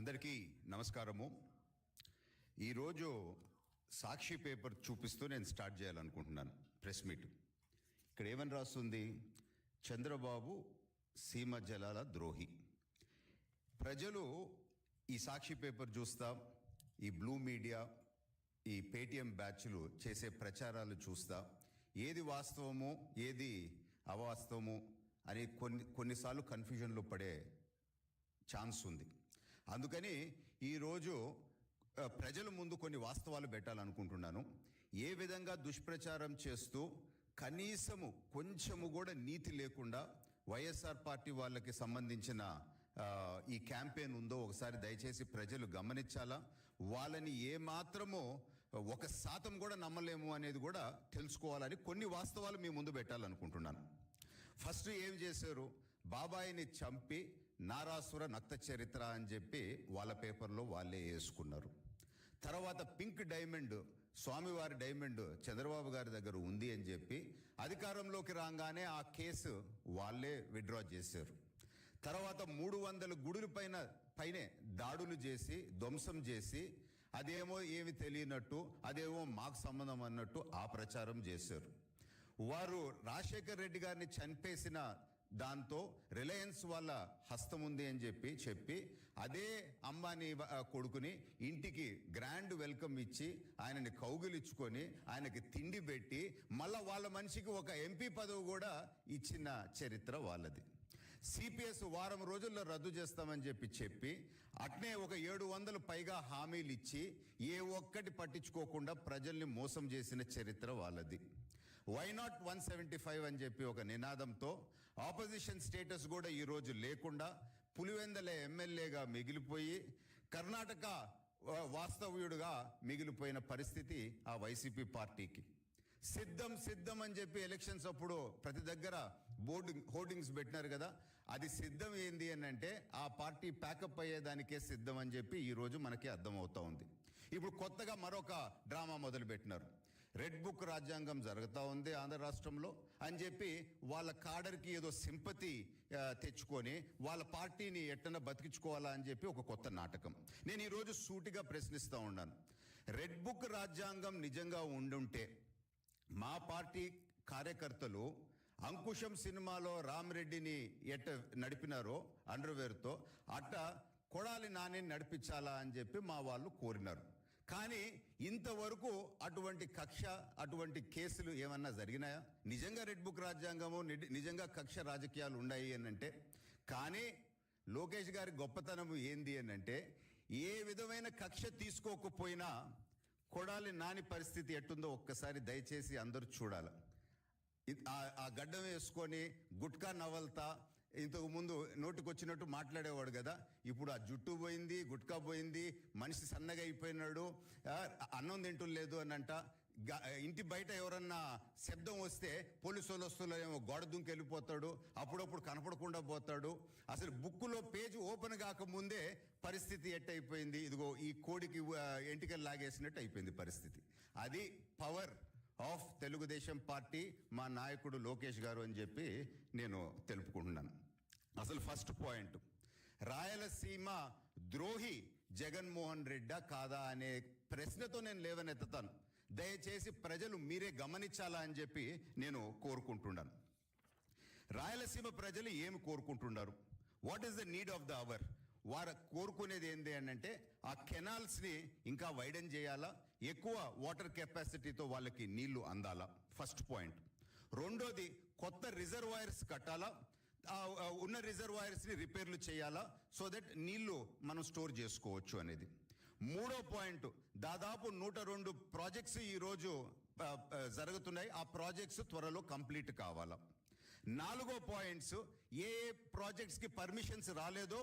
అందరికీ నమస్కారము. ఈరోజు సాక్షి పేపర్ చూపిస్తూ నేను స్టార్ట్ చేయాలనుకుంటున్నాను ప్రెస్ మీట్. ఇక్కడ ఏమని రాస్తుంది? చంద్రబాబు సీమ జలాల ద్రోహి. ప్రజలు ఈ సాక్షి పేపర్ చూస్తా ఈ బ్లూ మీడియా ఈ పేటిఎం బ్యాచ్లు చేసే ప్రచారాలు చూస్తా ఏది వాస్తవము ఏది అవాస్తవము అని కొన్ని కొన్నిసార్లు కన్ఫ్యూజన్లో పడే ఛాన్స్ ఉంది. అందుకని ఈరోజు ప్రజల ముందు కొన్ని వాస్తవాలు పెట్టాలనుకుంటున్నాను. ఏ విధంగా దుష్ప్రచారం చేస్తూ కనీసము కొంచెము కూడా నీతి లేకుండా వైఎస్ఆర్ పార్టీ వాళ్ళకి సంబంధించిన ఈ క్యాంపెయిన్ ఉందో ఒకసారి దయచేసి ప్రజలు గమనించాలా? వాళ్ళని ఏమాత్రమో ఒక శాతం కూడా నమ్మలేము అనేది కూడా తెలుసుకోవాలని కొన్ని వాస్తవాలు మీ ముందు పెట్టాలనుకుంటున్నాను. ఫస్ట్ ఏం చేశారు? బాబాయిని చంపి నారాసుర నక్త చరిత్ర అని చెప్పి వాళ్ళ పేపర్లో వాళ్ళే వేసుకున్నారు. తర్వాత పింక్ డైమండ్ స్వామివారి డైమండ్ చంద్రబాబు గారి దగ్గర ఉంది అని చెప్పి అధికారంలోకి రాగానే ఆ కేసు వాళ్ళే విత్డ్రా చేశారు. తర్వాత మూడు వందల గుడుల పైన పైనే దాడులు చేసి ధ్వంసం చేసి అదేమో ఏమి తెలియనట్టు అదేమో మాకు సంబంధం అన్నట్టు ఆ ప్రచారం చేశారు. వారు రాజశేఖర్ రెడ్డి గారిని చంపేసిన దాంతో రిలయన్స్ వాళ్ళ హస్తం ఉంది అని చెప్పి చెప్పి అదే అంబానీ కొడుకుని ఇంటికి గ్రాండ్ వెల్కమ్ ఇచ్చి ఆయనని కౌగిలించుకొని ఆయనకి తిండి పెట్టి మళ్ళా వాళ్ళ మనిషికి ఒక ఎంపీ పదవి కూడా ఇచ్చిన చరిత్ర వాళ్ళది. సిపిఎస్ వారం రోజుల్లో రద్దు చేస్తామని చెప్పి చెప్పి అట్నే ఒక ఏడు వందలు పైగా హామీలు ఇచ్చి ఏ ఒక్కటి పట్టించుకోకుండా ప్రజల్ని మోసం చేసిన చరిత్ర వాళ్ళది. Why not one seventy five అని చెప్పి ఒక నినాదంతో ఆపోజిషన్ స్టేటస్ కూడా ఈ రోజు లేకుండా పులివెందల ఎమ్మెల్యేగా మిగిలిపోయి కర్ణాటక వాస్తవ్యుడుగా మిగిలిపోయిన పరిస్థితి ఆ వైసీపీ పార్టీకి. సిద్ధం సిద్ధం అని చెప్పి ఎలక్షన్స్ అప్పుడు ప్రతి దగ్గర బోర్డు హోర్డింగ్స్ పెట్టినారు కదా అది సిద్ధం ఏంది అని అంటే ఆ పార్టీ ప్యాకప్ అయ్యేదానికే సిద్ధం అని చెప్పి ఈ రోజు మనకి అర్థమవుతా ఉంది. ఇప్పుడు కొత్తగా మరొక డ్రామా మొదలు పెట్టినారు రెడ్ బుక్ రాజ్యాంగం జరుగుతూ ఉంది ఆంధ్ర రాష్ట్రంలో అని చెప్పి వాళ్ళ కాడర్కి ఏదో సింపతి తెచ్చుకొని వాళ్ళ పార్టీని ఎట్టన బతికించుకోవాలా అని చెప్పి ఒక కొత్త నాటకం. నేను ఈరోజు సూటిగా ప్రశ్నిస్తూ ఉన్నాను. రెడ్ బుక్ రాజ్యాంగం నిజంగా ఉండుంటే మా పార్టీ కార్యకర్తలు అంకుశం సినిమాలో రామరెడ్డిని ఎట్ట నడిపినారో అండర్వేర్తో అట్ట కొడాలి నాని నడిపించాలా అని చెప్పి మా వాళ్ళు కోరినారు. కానీ ఇంతవరకు అటువంటి కక్ష అటువంటి కేసులు ఏమన్నా జరిగినాయా? నిజంగా రెడ్ బుక్ రాజ్యాంగము నిజంగా కక్ష రాజకీయాలు ఉన్నాయి అని అంటే కానీ లోకేష్ గారి గొప్పతనం ఏంది అని అంటే ఏ విధమైన కక్ష తీసుకోకపోయినా కొడాలి నాని పరిస్థితి ఎట్టుందో ఒక్కసారి దయచేసి అందరూ చూడాలి. ఆ- ఆ గడ్డం వేసుకొని గుట్కా నవల్తా ఇంతకుముందు నోటికొచ్చినట్టు మాట్లాడేవాడు కదా. ఇప్పుడు ఆ జుట్టు పోయింది గుట్కా పోయింది మనిషి సన్నగా అయిపోయినాడు. అన్నం అన్నం తింటలేదు అని అంట గ- ఇంటి బయట ఎవరన్నా శబ్దం వస్తే పోలీసు వాళ్ళు వస్తున్నారేమో గోడ దుంకి వెళ్ళిపోతాడు. అప్పుడప్పుడు కనపడకుండా పోతాడు. అసలు బుక్కులో పేజ్ ఓపెన్ కాకముందే పరిస్థితి ఎట్టయిపోయింది? ఇదిగో ఈ కోడికి ఎంటికలు లాగేసినట్టు అయిపోయింది పరిస్థితి. అది పవర్. ఆఫ్ తెలుగుదేశం పార్టీ మా నాయకుడు లోకేష్ గారు అని చెప్పి నేను తెలుపుకుంటున్నాను. అసలు ఫస్ట్ పాయింట్ రాయలసీమ ద్రోహి జగన్మోహన్ రెడ్డా కాదా అనే ప్రశ్నతో నేను లేవనెత్తుతాను. దయచేసి ప్రజలు మీరే గమనించాలా అని చెప్పి నేను కోరుకుంటున్నాను. రాయలసీమ ప్రజలు ఏమి కోరుకుంటున్నారు? What is the need of the hour వారు కోరుకునేది ఏంటి అని అంటే ఆ కెనాల్స్ని ఇంకా వైడెన్ చేయాలా? ఎక్కువ వాటర్ కెపాసిటీతో వాళ్ళకి నీళ్ళు అందాలా? ఫస్ట్ పాయింట్ రెండోది కొత్త రిజర్వాయర్స్ కట్టాలా? ఉన్న రిజర్వాయర్స్ని రిపేర్లు చేయాలా? సో దట్ నీళ్ళు మనం స్టోర్ చేసుకోవచ్చు అనేది. మూడో పాయింట్ దాదాపు నూట రెండు ప్రాజెక్ట్స్ ఈ రోజు జరుగుతున్నాయి. ఆ ప్రాజెక్ట్స్ త్వరలో కంప్లీట్ కావాలా? నాలుగో పాయింట్స్ ఏ ఏ ప్రాజెక్ట్స్కి పర్మిషన్స్ రాలేదో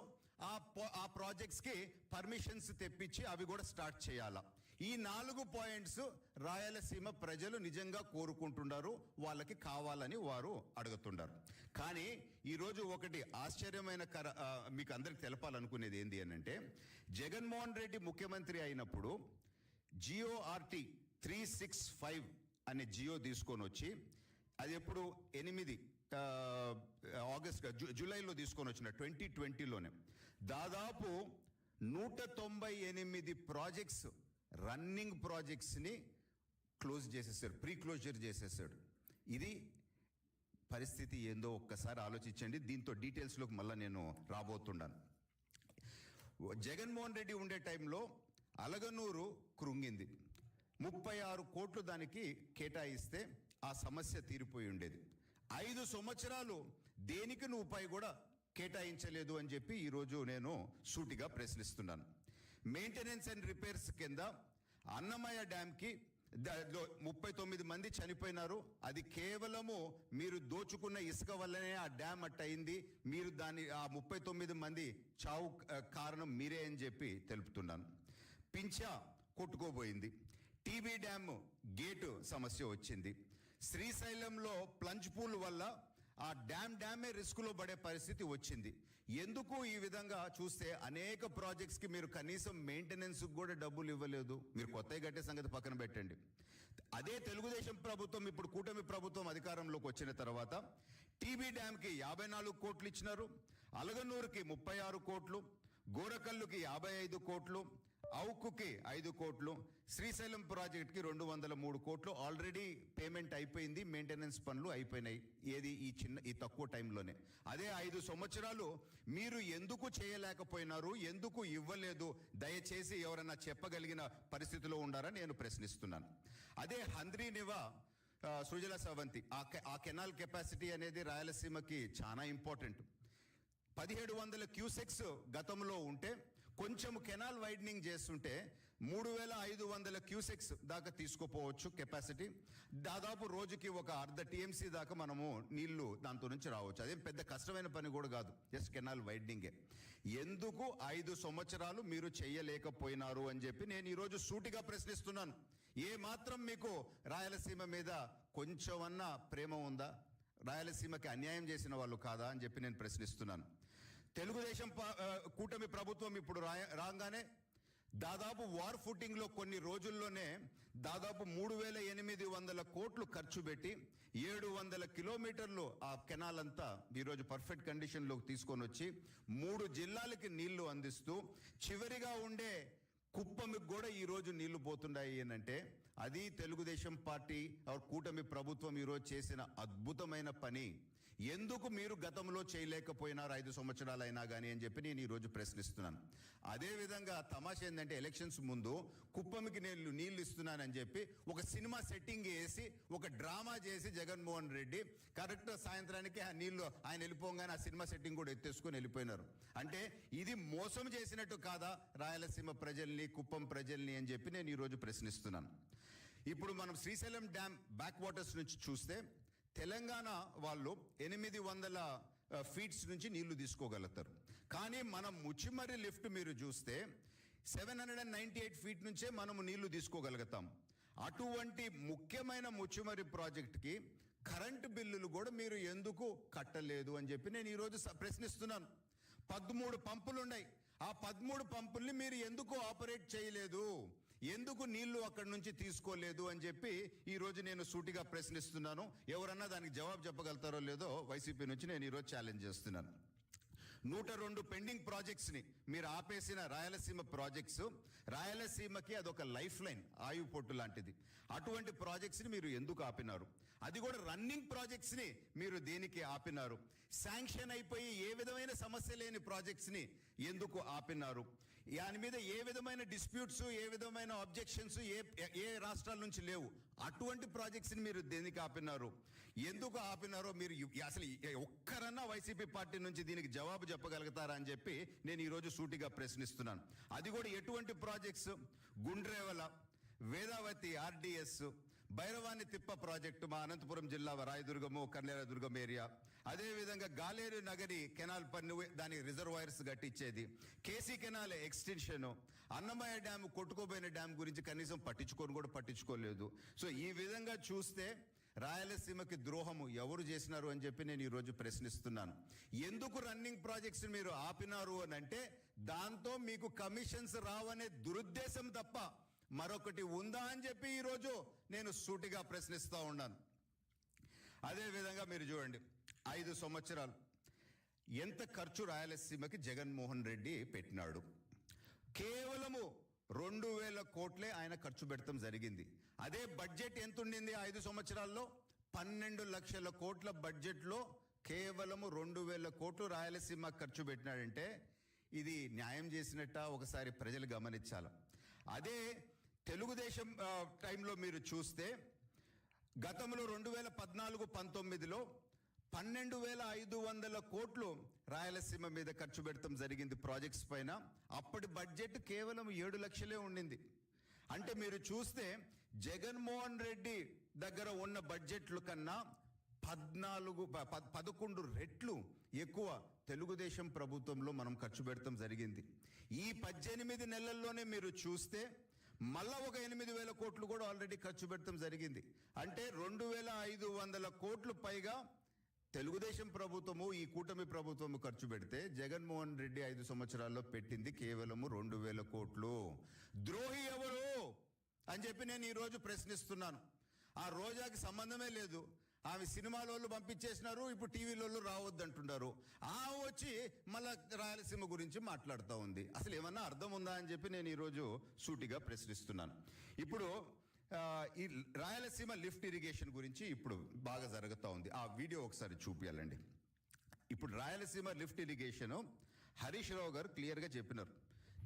ఆ ఆ ప్రాజెక్ట్స్కి పర్మిషన్స్ తెప్పించి అవి కూడా స్టార్ట్ చేయాలా? ఈ నాలుగు పాయింట్స్ రాయలసీమ ప్రజలు నిజంగా కోరుకుంటున్నారు వాళ్ళకి కావాలని వారు అడుగుతున్నారు కానీ ఈరోజు ఒకటి ఆశ్చర్యమైన కర మీకు అందరికి తెలపాలనుకునేది ఏంటి అని అంటే జగన్మోహన్ రెడ్డి ముఖ్యమంత్రి అయినప్పుడు జియోఆర్టీ త్రీ సిక్స్ ఫైవ్ అనే జియో తీసుకొని వచ్చి అది ఎప్పుడు ఎనిమిది ఆగస్ట్ జూలైలో తీసుకొని వచ్చిన ట్వంటీ ట్వంటీలోనే. దాదాపు నూట తొంభై ఎనిమిది ప్రాజెక్ట్స్ రన్నింగ్ ప్రాజెక్ట్స్ని క్లోజ్ చేసేసాడు ప్రీ క్లోజర్ చేసేసాడు. ఇది పరిస్థితి ఏందో ఒక్కసారి ఆలోచించండి. దీంతో డీటెయిల్స్లోకి మళ్ళీ నేను రాబోతున్నాను. జగన్మోహన్ రెడ్డి ఉండే టైంలో అలగనూరు కృంగింది. ముప్పై ఆరు కోట్లు దానికి కేటాయిస్తే ఆ సమస్య తీరిపోయి ఉండేది. ఐదు సంవత్సరాలు దేనికి నువ్వు పై కూడా కేటాయించలేదు అని చెప్పి ఈరోజు నేను సూటిగా ప్రశ్నిస్తున్నాను. మెయింటెనెన్స్ అండ్ రిపేర్స్ కింద అన్నమయ్య డ్యామ్కి దాంట్లో ముప్పై తొమ్మిది మంది చనిపోయినారు. అది కేవలము మీరు దోచుకున్న ఇసుక వల్లనే ఆ డ్యామ్ అట్టయింది. మీరు దాని ఆ ముప్పై తొమ్మిది మంది చావు కారణం మీరే అని చెప్పి తెలుపుతున్నాను. పింఛ కొట్టుకోబోయింది. టీబీ డ్యామ్ గేటు సమస్య వచ్చింది. శ్రీశైలంలో ప్లంజ్ పూల్ వల్ల ఆ డ్యామ్ డ్యామే రిస్క్లో పడే పరిస్థితి వచ్చింది. ఎందుకు ఈ విధంగా? చూస్తే అనేక ప్రాజెక్ట్స్కి మీరు కనీసం మెయింటెనెన్స్కి కూడా డబ్బులు ఇవ్వలేదు. మీరు కొత్తగా కట్టే సంగతి పక్కన పెట్టండి. అదే తెలుగుదేశం ప్రభుత్వం ఇప్పుడు కూటమి ప్రభుత్వం అధికారంలోకి వచ్చిన తర్వాత టీబీ డ్యామ్కి యాభై నాలుగు కోట్లు ఇచ్చినారు. అలగనూరుకి ముప్పై ఆరు కోట్లు. గోరకల్లుకి యాభై ఐదు కోట్లు. అవుకుకి ఐదు కోట్లు శ్రీశైలం ప్రాజెక్ట్కి రెండు వందల మూడు కోట్లు. ఆల్రెడీ పేమెంట్ అయిపోయింది మెయింటెనెన్స్ పనులు అయిపోయినాయి. ఏది ఈ చిన్న ఈ తక్కువ టైంలోనే. అదే ఐదు సంవత్సరాలు మీరు ఎందుకు చేయలేకపోయినారు ఎందుకు ఇవ్వలేదు? దయచేసి ఎవరైనా చెప్పగలిగిన పరిస్థితిలో ఉండారా? నేను ప్రశ్నిస్తున్నాను. అదే హంద్రీ నివా సృజల సవంతి ఆ కెనాల్ కెపాసిటీ అనేది రాయలసీమకి చాలా ఇంపార్టెంట్ పదిహేడు వందల క్యూసెక్స్ గతంలో ఉంటే కొంచెం కెనాల్ వైడనింగ్ చేస్తుంటే మూడు వేల ఐదు వందల క్యూసెక్స్ దాకా తీసుకుపోవచ్చు కెపాసిటీ. దాదాపు రోజుకి ఒక అర్ధ టీఎంసీ దాకా మనము నీళ్ళు దాంతో నుంచి రావచ్చు. అదేం పెద్ద కష్టమైన పని కూడా కాదు. జస్ట్ కెనాల్ వైడనింగే. ఎందుకు ఐదు సంవత్సరాలు మీరు చేయలేకపోయినారు అని చెప్పి నేను ఈరోజు సూటిగా ప్రశ్నిస్తున్నాను. ఏ మాత్రం మీకు రాయలసీమ మీద కొంచెమన్నా ప్రేమ ఉందా? రాయలసీమకి అన్యాయం చేసిన వాళ్ళు కాదా అని చెప్పి నేను ప్రశ్నిస్తున్నాను. తెలుగుదేశం కూటమి ప్రభుత్వం ఇప్పుడు రా రాగానే దాదాపు వార్ ఫుటింగ్లో కొన్ని రోజుల్లోనే దాదాపు మూడు వేల ఎనిమిది వందల కోట్లు ఖర్చు పెట్టి ఏడు వందల కిలోమీటర్లు ఆ కెనాల్ అంతా ఈరోజు పర్ఫెక్ట్ కండిషన్లోకి తీసుకొని వచ్చి మూడు జిల్లాలకి నీళ్ళు అందిస్తూ చివరిగా ఉండే కుప్పమికి కూడా ఈ రోజు నీళ్ళు పోతున్నాయి ఏంటంటే అది తెలుగుదేశం పార్టీ కూటమి ప్రభుత్వం ఈరోజు చేసిన అద్భుతమైన పని. ఎందుకు మీరు గతంలో చేయలేకపోయినారు ఐదు సంవత్సరాలైనా కానీ అని చెప్పి నేను ఈరోజు ప్రశ్నిస్తున్నాను. అదేవిధంగా తమాష తమాషా ఏంటంటే ఎలక్షన్స్ ముందు కుప్పమికి నేను నీళ్ళు ఇస్తున్నానని చెప్పి ఒక సినిమా సెట్టింగ్ వేసి ఒక డ్రామా చేసి జగన్మోహన్ రెడ్డి కరెక్ట్ సాయంత్రానికి ఆ నీళ్ళు ఆయన వెళ్ళిపోగానే ఆ సినిమా సెట్టింగ్ కూడా ఎత్తేసుకొని వెళ్ళిపోయినారు. అంటే ఇది మోసం చేసినట్టు కాదా రాయలసీమ ప్రజల్ని కుప్పం ప్రజల్ని అని చెప్పి నేను ఈరోజు ప్రశ్నిస్తున్నాను. ఇప్పుడు మనం శ్రీశైలం డ్యామ్ బ్యాక్ వాటర్స్ నుంచి చూస్తే తెలంగాణ వాళ్ళు ఎనిమిది వందల ఫీట్స్ నుంచి నీళ్ళు తీసుకోగలుగుతారు. కానీ మనం ముచ్చిమర్రి లిఫ్ట్ మీరు చూస్తే seven hundred and ninety eight feet నుంచే మనము నీళ్ళు తీసుకోగలుగుతాం. అటువంటి ముఖ్యమైన ముచ్చిమర్రి ప్రాజెక్ట్కి కరెంటు బిల్లులు కూడా మీరు ఎందుకు కట్టలేదు అని చెప్పి నేను ఈరోజు స- ప్రశ్నిస్తున్నాను. పదమూడు పంపులు ఉన్నాయి ఆ పదమూడు పంపుల్ని మీరు ఎందుకు ఆపరేట్ చేయలేదు? ఎందుకు నీళ్ళు అక్కడి నుంచి తీసుకోలేదు అని చెప్పి ఈ రోజు నేను సూటిగా ప్రశ్నిస్తున్నాను. ఎవరన్నా దానికి జవాబు చెప్పగలుగుతారో లేదో వైసీపీ నుంచి నేను ఈరోజు ఛాలెంజ్ చేస్తున్నాను. నూట రెండు పెండింగ్ ప్రాజెక్ట్స్ని మీరు ఆపేసిన రాయలసీమ ప్రాజెక్ట్స్ రాయలసీమకి అదొక లైఫ్ లైన్ ఆయువు పొట్టు లాంటిది. అటువంటి ప్రాజెక్ట్స్ని మీరు ఎందుకు ఆపినారు? అది కూడా రన్నింగ్ ప్రాజెక్ట్స్ని మీరు దేనికి ఆపినారు? శాంక్షన్ అయిపోయి ఏ విధమైన సమస్య లేని ప్రాజెక్ట్స్ని ఎందుకు ఆపినారు? దాని మీద ఏ విధమైన డిస్ప్యూట్స్ ఏ విధమైన ఆబ్జెక్షన్స్ ఏ ఏ రాష్ట్రాల నుంచి లేవు. అటువంటి ప్రాజెక్ట్స్ని మీరు దేనికి ఆపినారు? ఎందుకు ఆపినారో మీరు అసలు ఒక్కరన్నా వైసీపీ పార్టీ నుంచి దీనికి జవాబు చెప్పగలుగుతారా అని చెప్పి నేను ఈరోజు సూటిగా ప్రశ్నిస్తున్నాను. అది కూడా ఎటువంటి projects Gundrevula Vedavathi RDS Bhairavani Tippa project మా అనంతపురం జిల్లా రాయదుర్గము కన్యాదుర్గం ఏరియా. అదేవిధంగా గాలేరు నగరి కెనాల్ పన్ను దానికి reservoirs కట్టించేది KC canal extension. Annamayya dam కొట్టుకోబోయిన dam గురించి కనీసం పట్టించుకొని కూడా పట్టించుకోలేదు. సో ఈ విధంగా చూస్తే రాయలసీమకి ద్రోహము ఎవరు చేసినారు అని చెప్పి నేను ఈరోజు ప్రశ్నిస్తున్నాను. ఎందుకు రన్నింగ్ ప్రాజెక్ట్స్ మీరు ఆపినారు అని అంటే దాంతో మీకు కమిషన్స్ రావనే దురుద్దేశం తప్ప మరొకటి ఉందా అని చెప్పి ఈరోజు నేను సూటిగా ప్రశ్నిస్తూ ఉన్నాను. అదేవిధంగా మీరు చూడండి ఐదు సంవత్సరాలు. ఎంత ఖర్చు రాయలసీమకి జగన్మోహన్ రెడ్డి పెట్టినాడు. కేవలము రెండు వేల కోట్లే ఆయన ఖర్చు పెడతాం జరిగింది. అదే బడ్జెట్ ఎంత ఉండింది ఐదు సంవత్సరాల్లో? పన్నెండు లక్షల కోట్ల బడ్జెట్లో కేవలము రెండు వేల కోట్లు రాయలసీమ ఖర్చు పెట్టినాడంటే ఇది న్యాయం చేసినట్ట? ఒకసారి ప్రజలు గమనించాలి. అదే తెలుగుదేశం టైంలో మీరు చూస్తే గతంలో రెండు వేల పద్నాలుగు పంతొమ్మిదిలో పన్నెండు వేల ఐదు వందల కోట్లు రాయలసీమ మీద ఖర్చు పెడతాం జరిగింది ప్రాజెక్ట్స్ పైన. అప్పటి బడ్జెట్ కేవలం ఏడు లక్షలే ఉండింది. అంటే మీరు చూస్తే జగన్మోహన్ రెడ్డి దగ్గర ఉన్న బడ్జెట్లు కన్నా పద్నాలుగు ప- పదకొండు రెట్లు ఎక్కువ తెలుగుదేశం ప్రభుత్వంలో మనం ఖర్చు పెడతాం జరిగింది. ఈ పద్దెనిమిది నెలల్లోనే మీరు చూస్తే మళ్ళా ఒక ఎనిమిది వేల కోట్లు కూడా ఆల్రెడీ ఖర్చు పెట్టడం జరిగింది. అంటే రెండు వేల ఐదు వందల కోట్లు పైగా తెలుగుదేశం ప్రభుత్వము ఈ కూటమి ప్రభుత్వము ఖర్చు పెడితే జగన్మోహన్ రెడ్డి ఐదు సంవత్సరాల్లో పెట్టింది కేవలము రెండు వేల కోట్లు. ద్రోహి ఎవరు? అని చెప్పి నేను ఈరోజు ప్రశ్నిస్తున్నాను. ఆ రోజాకి సంబంధమే లేదు. ఆమె సినిమాలోళ్ళు పంపించేసినారు ఇప్పుడు టీవీలోళ్ళు రావద్దు అంటున్నారు ఆ వచ్చి మళ్ళా రాయలసీమ గురించి మాట్లాడుతూ ఉంది. అసలు ఏమన్నా అర్థం ఉందా అని చెప్పి నేను ఈరోజు సూటిగా ప్రశ్నిస్తున్నాను. ఇప్పుడు ఈ రాయలసీమ లిఫ్ట్ ఇరిగేషన్ గురించి ఇప్పుడు బాగా జరుగుతూ ఉంది. ఆ వీడియో ఒకసారి చూపించాలండి ఇప్పుడు రాయలసీమ లిఫ్ట్ ఇరిగేషన్ హరీష్ రావు గారు క్లియర్గా చెప్పినారు.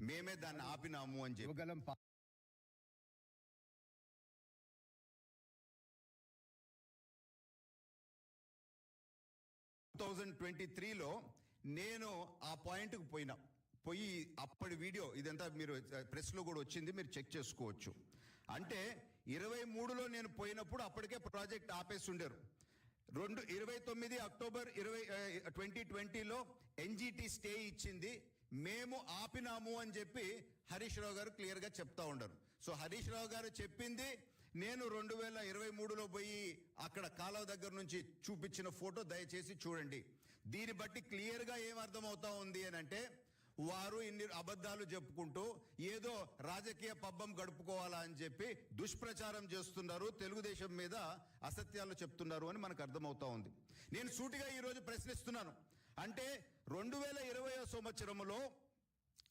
మేమే దాన్ని ఆపినాము అని చెప్పి. థౌజండ్ ట్వంటీ త్రీలో నేను ఆ పాయింట్కి పోయినా. పోయి అప్పటి వీడియో ఇదంతా మీరు ప్రెస్లో కూడా వచ్చింది మీరు చెక్ చేసుకోవచ్చు. అంటే ఇరవై మూడులో నేను పోయినప్పుడు అప్పటికే ప్రాజెక్ట్ ఆపేసి ఉండేరు రెండు ఇరవై తొమ్మిది అక్టోబర్ ఇరవై ట్వంటీ ట్వంటీలో ఎన్జిటి స్టే ఇచ్చింది. మేము ఆపినాము అని చెప్పి హరీష్ రావు గారు క్లియర్గా చెప్తా ఉండరు. సో హరీష్ రావు గారు చెప్పింది నేను రెండు వేల ఇరవై మూడులో పోయి అక్కడ కాలువ దగ్గర నుంచి చూపించిన ఫోటో దయచేసి చూడండి. దీన్ని బట్టి క్లియర్గా ఏం అర్థమవుతా ఉంది అని అంటే వారు ఇన్ని అబద్ధాలు చెప్పుకుంటూ ఏదో రాజకీయ పబ్బం గడుపుకోవాలా అని చెప్పి దుష్ప్రచారం చేస్తున్నారు తెలుగుదేశం మీద అసత్యాలు చెప్తున్నారు అని మనకు అర్థమవుతా ఉంది. నేను సూటిగా ఈరోజు ప్రశ్నిస్తున్నాను. అంటే రెండు వేల ఇరవై సంవత్సరంలో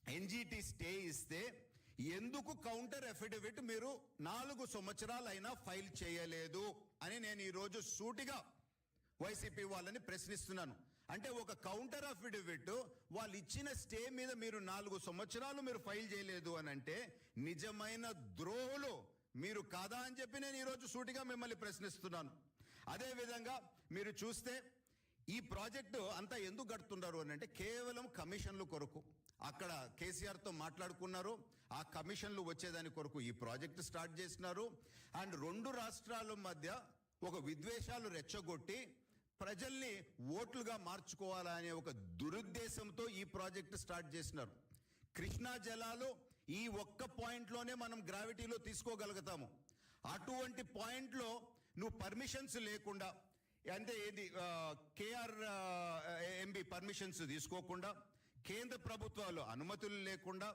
ఎన్జిటి స్టే ఇస్తే ఎందుకు కౌంటర్ అఫిడవిట్ మీరు నాలుగు సంవత్సరాలైనా ఫైల్ చేయలేదు అని నేను ఈరోజు సూటిగా వైసీపీ వాళ్ళని ప్రశ్నిస్తున్నాను. అంటే ఒక కౌంటర్ అఫిడవిట్ వాళ్ళు ఇచ్చిన స్టే మీద మీరు నాలుగు సంవత్సరాలు మీరు ఫైల్ చేయలేదు అని అంటే నిజమైన ద్రోహులు మీరు కాదా అని చెప్పి నేను ఈరోజు సూటిగా మిమ్మల్ని ప్రశ్నిస్తున్నాను. అదేవిధంగా మీరు చూస్తే ఈ ప్రాజెక్టు అంతా ఎందుకు కడుతున్నారు అని అంటే కేవలం కమిషన్లు కొరకు. అక్కడ కేసీఆర్తో మాట్లాడుకున్నారు. ఆ కమిషన్లు వచ్చేదాని కొరకు ఈ ప్రాజెక్టు స్టార్ట్ చేసినారు. అండ్ రెండు రాష్ట్రాల మధ్య ఒక విద్వేషాలు రెచ్చగొట్టి ప్రజల్ని ఓట్లుగా మార్చుకోవాలా అనే ఒక దురుద్దేశంతో ఈ ప్రాజెక్టు స్టార్ట్ చేసినారు. కృష్ణా జలాలు ఈ ఒక్క పాయింట్లోనే మనం గ్రావిటీలో తీసుకోగలుగుతాము. అటువంటి పాయింట్లో నువ్వు పర్మిషన్స్ లేకుండా అంటే ఏది కేఆర్ ఎంబి పర్మిషన్స్ తీసుకోకుండా కేంద్ర ప్రభుత్వాలు అనుమతులు లేకుండా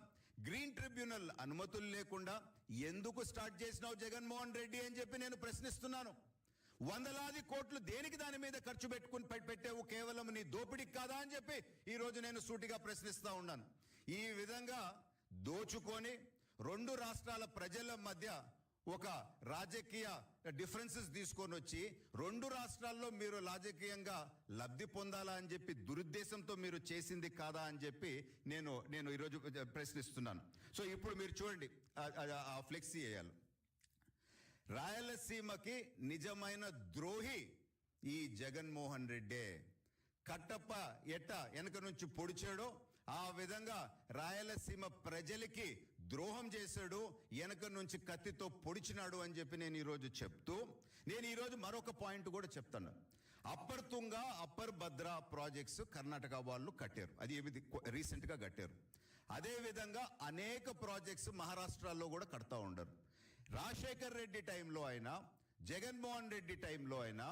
గ్రీన్ ట్రిబ్యునల్ అనుమతులు లేకుండా ఎందుకు స్టార్ట్ చేసినావు జగన్మోహన్ రెడ్డి అని చెప్పి నేను ప్రశ్నిస్తున్నాను. వందలాది కోట్లు దేనికి దాని మీద ఖర్చు పెట్టుకుని పెట్టావు? కేవలం నీ దోపిడికి కాదా అని చెప్పి ఈ రోజు నేను సూటిగా ప్రశ్నిస్తా ఉన్నాను. ఈ విధంగా దోచుకొని రెండు రాష్ట్రాల ప్రజల మధ్య ఒక రాజకీయ డిఫరెన్సెస్ తీసుకొని వచ్చి రెండు రాష్ట్రాల్లో మీరు రాజకీయంగా లబ్ధి పొందాలా అని చెప్పి దురుద్దేశంతో మీరు చేసింది కాదా అని చెప్పి నేను నేను ఈరోజు ప్రశ్నిస్తున్నాను. సో ఇప్పుడు మీరు చూడండి ఆ- ఫ్లెక్సీ వేయాలి రాయలసీమకి నిజమైన ద్రోహి ఈ జగన్మోహన్ రెడ్డే. కట్టప్ప ఎట్ట వెనక నుంచి పొడిచాడో ఆ విధంగా రాయలసీమ ప్రజలకి ద్రోహం చేశాడు వెనక నుంచి కత్తితో పొడిచినాడు అని చెప్పి నేను ఈరోజు చెప్తూ నేను ఈరోజు మరొక పాయింట్ కూడా చెప్తాను. Upper Tunga upper Bhadra projects Karnataka వాళ్ళు కట్టారు. అది రీసెంట్గా కట్టారు. అదేవిధంగా అనేక ప్రాజెక్ట్స్ మహారాష్ట్రలో కూడా కడతా ఉండరు. రాజశేఖర్ రెడ్డి టైంలో అయినా జగన్మోహన్ రెడ్డి టైంలో అయినా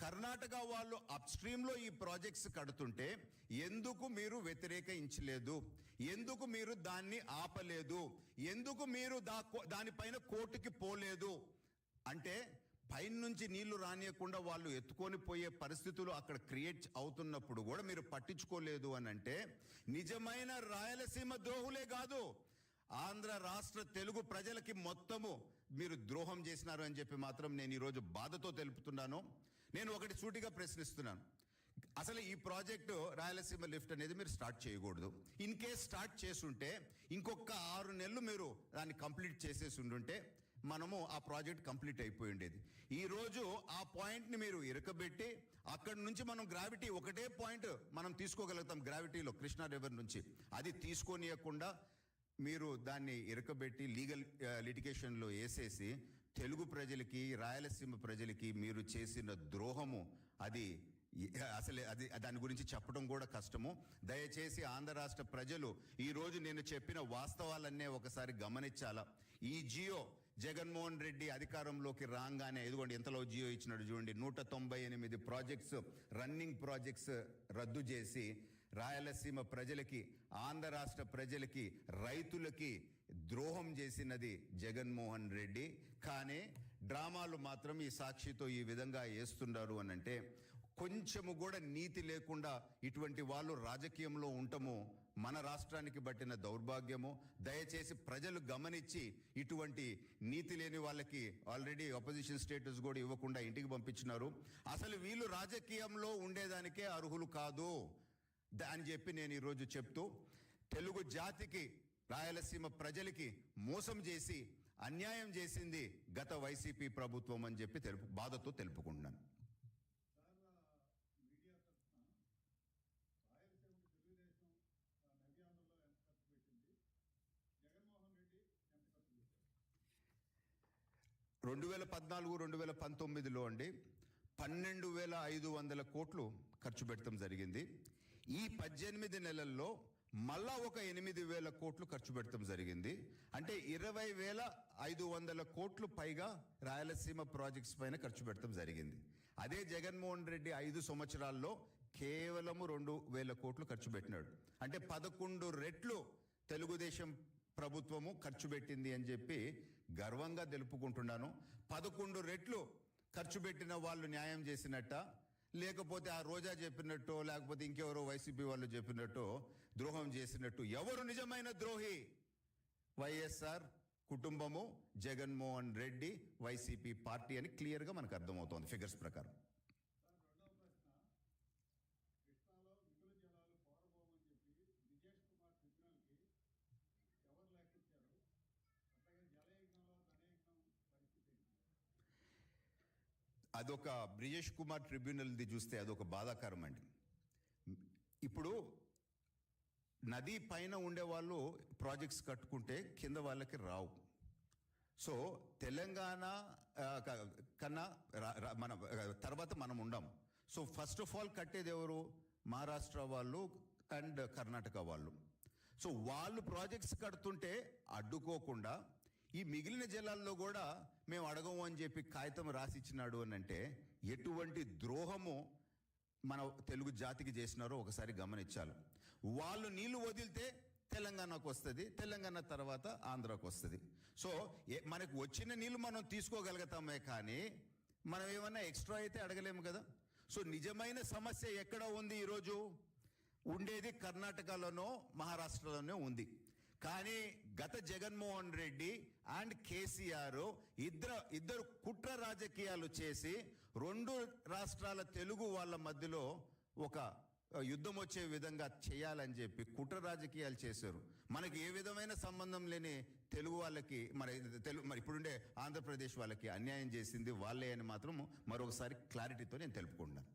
కర్ణాటక వాళ్ళు అప్స్ట్రీమ్లో ఈ ప్రాజెక్ట్స్ కడుతుంటే ఎందుకు మీరు వ్యతిరేకించలేదు? ఎందుకు మీరు దాన్ని ఆపలేదు? ఎందుకు మీరు దా దానిపైన కోర్టుకి పోలేదు? అంటే పైన నుంచి నీళ్ళు రానియకుండా వాళ్ళు ఎత్తుకొని పోయే పరిస్థితులు అక్కడ క్రియేట్ అవుతున్నప్పుడు కూడా మీరు పట్టించుకోలేదు అని అంటే నిజమైన రాయలసీమ ద్రోహులే కాదు. ఆంధ్ర రాష్ట్ర తెలుగు ప్రజలకి మొత్తము మీరు ద్రోహం చేసినారు అని చెప్పి మాత్రం నేను ఈరోజు బాధతో తెలుపుతున్నాను. నేను ఒకటి సూటిగా ప్రశ్నిస్తున్నాను. అసలు ఈ ప్రాజెక్టు రాయలసీమ లిఫ్ట్ అనేది మీరు స్టార్ట్ చేయకూడదు. ఇన్ కేస్ స్టార్ట్ చేసుంటే ఇంకొక ఆరు నెలలు మీరు దాన్ని కంప్లీట్ చేసేసి ఉండుంటే మనము ఆ ప్రాజెక్ట్ కంప్లీట్ అయిపోయి ఉండేది. ఈ రోజు ఆ పాయింట్ని మీరు ఇరకబెట్టి అక్కడి నుంచి మనం గ్రావిటీ ఒకటే పాయింట్ మనం తీసుకోగలుగుతాం గ్రావిటీలో కృష్ణా రివర్ నుంచి. అది తీసుకోనియకుండా మీరు దాన్ని ఇరకబెట్టి లీగల్ లిటికేషన్లో వేసేసి తెలుగు ప్రజలకి రాయలసీమ ప్రజలకి మీరు చేసిన ద్రోహము అది అసలు అది దాని గురించి చెప్పడం కూడా కష్టము. దయచేసి ఆంధ్ర రాష్ట్ర ప్రజలు ఈరోజు నేను చెప్పిన వాస్తవాలన్నే ఒకసారి గమనించాలా? ఈ జియో జగన్మోహన్ రెడ్డి అధికారంలోకి రాగానే ఎదుగోండి ఎంతలో జియో ఇచ్చినాడు చూడండి నూట తొంభై ఎనిమిది ప్రాజెక్ట్స్ రన్నింగ్ ప్రాజెక్ట్స్ రద్దు చేసి రాయలసీమ ప్రజలకి ఆంధ్ర రాష్ట్ర ప్రజలకి రైతులకి ద్రోహం చేసినది జగన్మోహన్ రెడ్డి. కానీ డ్రామాలు మాత్రం ఈ సాక్షితో ఈ విధంగా వేస్తున్నారు అని అంటే కొంచెము కూడా నీతి లేకుండా ఇటువంటి వాళ్ళు రాజకీయంలో ఉండటము మన రాష్ట్రానికి పట్టిన దౌర్భాగ్యము. దయచేసి ప్రజలు గమనించి ఇటువంటి నీతి లేని వాళ్ళకి ఆల్రెడీ అపోజిషన్ స్టేటస్ కూడా ఇవ్వకుండా ఇంటికి పంపించినారు. అసలు వీళ్ళు రాజకీయంలో ఉండేదానికే అర్హులు కాదు. అని చెప్పి నేను ఈరోజు చెప్తూ తెలుగు జాతికి రాయలసీమ ప్రజలకి మోసం చేసి అన్యాయం చేసింది గత వైసీపీ ప్రభుత్వం అని చెప్పి తెలుపు బాధతో తెలుపుకుంటున్నాను. రెండు వేల పద్నాలుగు రెండు వేల పంతొమ్మిదిలో అండి పన్నెండు వేల ఐదు వందల కోట్లు ఖర్చు పెట్టడం జరిగింది. ఈ పద్దెనిమిది నెలల్లో మళ్ళా ఒక ఎనిమిది వేల కోట్లు ఖర్చు పెట్టడం జరిగింది. అంటే ఇరవై వేల ఐదు వందల కోట్లు పైగా రాయలసీమ ప్రాజెక్ట్స్ పైన ఖర్చు పెట్టడం జరిగింది. అదే జగన్మోహన్ రెడ్డి ఐదు సంవత్సరాల్లో కేవలము రెండు వేల కోట్లు ఖర్చు పెట్టినాడు. అంటే పదకొండు రెట్లు తెలుగుదేశం ప్రభుత్వము ఖర్చు పెట్టింది అని చెప్పి గర్వంగా తెలుపుకుంటున్నాను. పదకొండు రెట్లు ఖర్చు పెట్టిన వాళ్ళు న్యాయం చేసినట్ట లేకపోతే ఆ రోజా చెప్పినట్టు లేకపోతే ఇంకెవరో వైసీపీ వాళ్ళు చెప్పినట్టు ద్రోహం చేసినట్టు ఎవరు నిజమైన ద్రోహి? వైఎస్ఆర్ కుటుంబము జగన్మోహన్ రెడ్డి వైసీపీ పార్టీ అని క్లియర్గా మనకు అర్థమవుతోంది ఫిగర్స్ ప్రకారం. అదొక బ్రిజేష్ కుమార్ ట్రిబ్యునల్ది చూస్తే అదొక బాధాకరం అండి. ఇప్పుడు నది పైన ఉండే వాళ్ళు ప్రాజెక్ట్స్ కట్టుకుంటే కింద వాళ్ళకి రావు. సో తెలంగాణ కన్నా మన తర్వాత మనం ఉండం. సో ఫస్ట్ ఆఫ్ ఆల్ కట్టేది ఎవరు? మహారాష్ట్ర వాళ్ళు అండ్ కర్ణాటక వాళ్ళు. సో వాళ్ళు ప్రాజెక్ట్స్ కడుతుంటే అడ్డుకోకుండా ఈ మిగిలిన జిల్లాల్లో కూడా మేము అడగము అని చెప్పి కాగితం రాసిచ్చినాడు అని అంటే ఎటువంటి ద్రోహము మన తెలుగు జాతికి చేసినారో ఒకసారి గమనించాలి. వాళ్ళు నీళ్ళు వదిలితే తెలంగాణకు వస్తుంది తెలంగాణ తర్వాత ఆంధ్రాకు వస్తుంది. సో మనకు వచ్చిన నీళ్ళు మనం తీసుకోగలుగుతామే కానీ మనం ఏమన్నా ఎక్స్ట్రా అయితే అడగలేము కదా. సో నిజమైన సమస్య ఎక్కడ ఉంది ఈరోజు? ఉండేది కర్ణాటకలోనో మహారాష్ట్రలోనో ఉంది. కానీ గత జగన్మోహన్ రెడ్డి అండ్ కేసీఆర్ ఇద్దరు ఇద్దరు కుట్ర రాజకీయాలు చేసి రెండు రాష్ట్రాల తెలుగు వాళ్ళ మధ్యలో ఒక యుద్ధం వచ్చే విధంగా చేయాలని చెప్పి కుట్ర రాజకీయాలు చేశారు. మనకి ఏ విధమైన సంబంధం లేని తెలుగు వాళ్ళకి మరి తెలుగు మరి ఇప్పుడుండే ఆంధ్రప్రదేశ్ వాళ్ళకి అన్యాయం చేసింది వాళ్ళే అని మాత్రం మరొకసారి క్లారిటీతో నేను తెలుపుకుంటున్నాను.